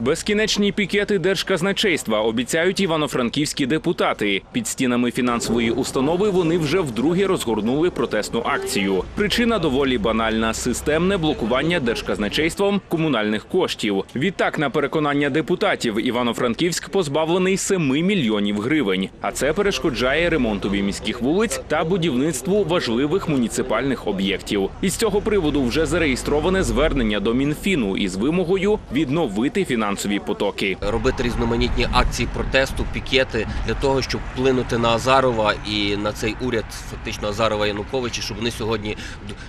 Безкінечні пікети держказначейства обіцяють івано-франківські депутати. Під стінами фінансової установи вони вже вдруге розгорнули протестну акцію. Причина доволі банальна: системне блокування держказначейством комунальних коштів. Відтак, на переконання депутатів, Івано-Франківськ позбавлений 7 мільйонів гривень, а це перешкоджає ремонтові міських вулиць та будівництву важливих муніципальних об'єктів. Із цього приводу вже зареєстроване звернення до Мінфіну із вимогою відновити фінансові потоки. робити різноманітні акції протесту, пікети для того, щоб вплинути на Азарова і на цей уряд фактично Азарова Януковича, щоб вони сьогодні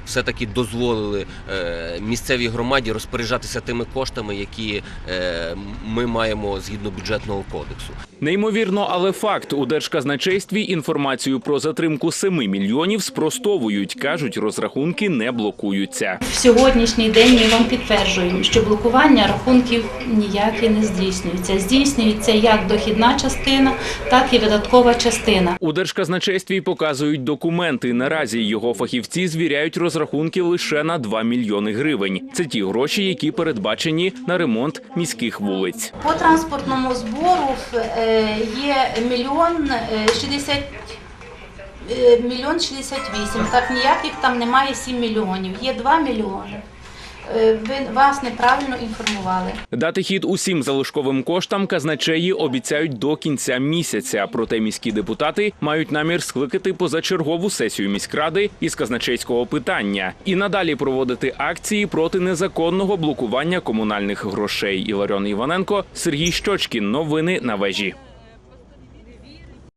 все-таки дозволили е, місцевій громаді розпоряджатися тими коштами, які е, ми маємо згідно бюджетного кодексу. Неймовірно, але факт у держказначействі інформацію про затримку 7 мільйонів спростовують. кажуть, розрахунки не блокуються. В сьогоднішній день ми вам підтверджуємо, що блокування рахунків ніяке не здійснюється. Здійснюється як дохідна частина, так і видаткова частина. У держказначействі показують документи. Наразі його фахівці звіряють розрахунки лише на 2 мільйони гривень. Це ті гроші, які передбачені на ремонт міських вулиць. По транспортному збору е, є мільйон е, 60 е, мільйон 68. Так ніяких там немає 7 мільйонів. Є 2 мільйони. Е, Ви вас неправильно інформували. Дати хід усім залишковим коштам казначеї обіцяють до кінця місяця. Проте міські депутати мають намір скликати позачергову сесію міськради із казначейського питання і надалі проводити акції проти незаконного блокування комунальних грошей. Іларіон Іваненко, Сергій Щочкін. Новини на вежі.